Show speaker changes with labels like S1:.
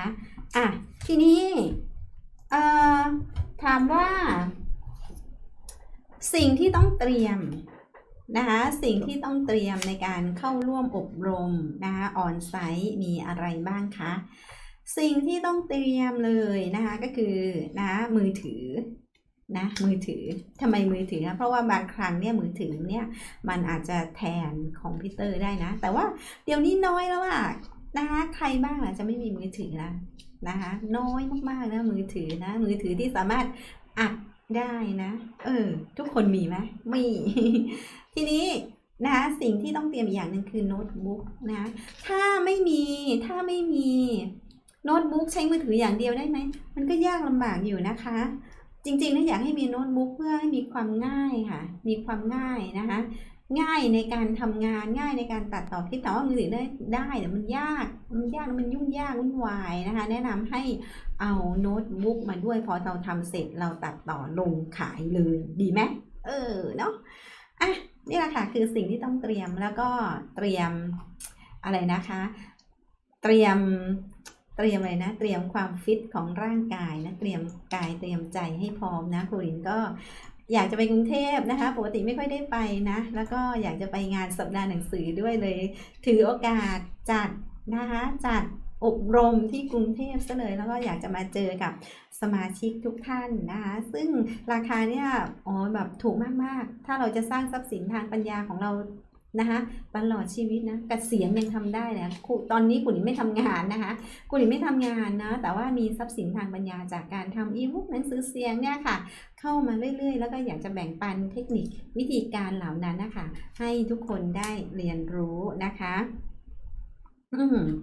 S1: นะคะอะทีนี้เอ่อถามว่า สิ่งที่ต้องเตรียมนะคะสิ่งที่ต้องเตรียมในการเข้าร่วมอบรมนะคะออนไซต์มีอะไรบ้างคะสิ่งที่ต้องเตรียมเลยนะคะก็คือนะมือถือนะมือถือทำไมมือถือนะเพราะว่าบางครั้งเนี่ยมือถือเนี่ยมันอาจจะแทนคอมพิวเตอร์ได้นะ แต่ว่าเดี๋ยวนี้น้อยแล้วอะ นะคะใครบ้างล่ะจะไม่มีมือถือละนะคะ น้อยมากๆนะมือถือนะ มือถือที่สามารถอัดได้นะ เออ ทุกคนมีไหมมี ทีนี้นะคะสิ่งที่ต้องเตรียมอีกอย่างหนึ่งคือโน้ตบุ๊กนะถ้าไม่มีถ้าไม่มีโน้ตบุ๊กใช้มือถืออย่างเดียวได้ไหมมันก็ยากลำบากอยู่นะคะ จริงๆนะอยากให้มีโน้ตบุ๊กเพื่อให้มีความง่ายค่ะ มีความง่ายนะคะ ง่ายในการทำงานง่ายในการตัดต่อคลิปแต่ว่ามือถือได้ได้แต่มันยากมันยากมันยุ่งยากวุ่นวายนะคะ แนะนำให้เอาโน้ตบุ๊กมาด้วยพอเราทำเสร็จเราตัดต่อลงขายเลยดีไหมเออเนาะอะนี่แหละค่ะคือสิ่งที่ต้องเตรียมแล้วก็เตรียมอะไรนะคะ เตรียมเตรียมอะไรนะเตรียมความฟิตของร่างกายนะเตรียมกายเตรียมใจให้พร้อมนะครูรินก็ อยากจะไปกรุงเทพนะคะ ปกติไม่ค่อยได้ไปนะ แล้วก็อยากจะไปงานสัปดาห์หนังสือด้วยเลย ถือโอกาสจัดนะคะ จัดอบรมที่กรุงเทพซะเลยแล้วก็อยากจะมาเจอกับสมาชิกทุกท่านนะคะซึ่งราคาเนี่ยอ๋อแบบถูกมาก ๆ ถ้าเราจะสร้างทรัพย์สินทางปัญญาของเรา นะคะตลอดชีวิตนะกเกษียณยังทำได้เลยคุณตอนนี้คุณไม่ทำงานนะคะคุณไม่ทำงานนะแต่ว่ามีทรัพย์สินทางปัญญาจากการทำอีบุ๊กหนังสือเสียงเนี่ยค่ะ เข้ามาเรื่อยๆ แล้วก็อยากจะแบ่งปันเทคนิควิธีการเหล่านั้นนะคะให้ทุกคนได้เรียนรู้นะคะ อืม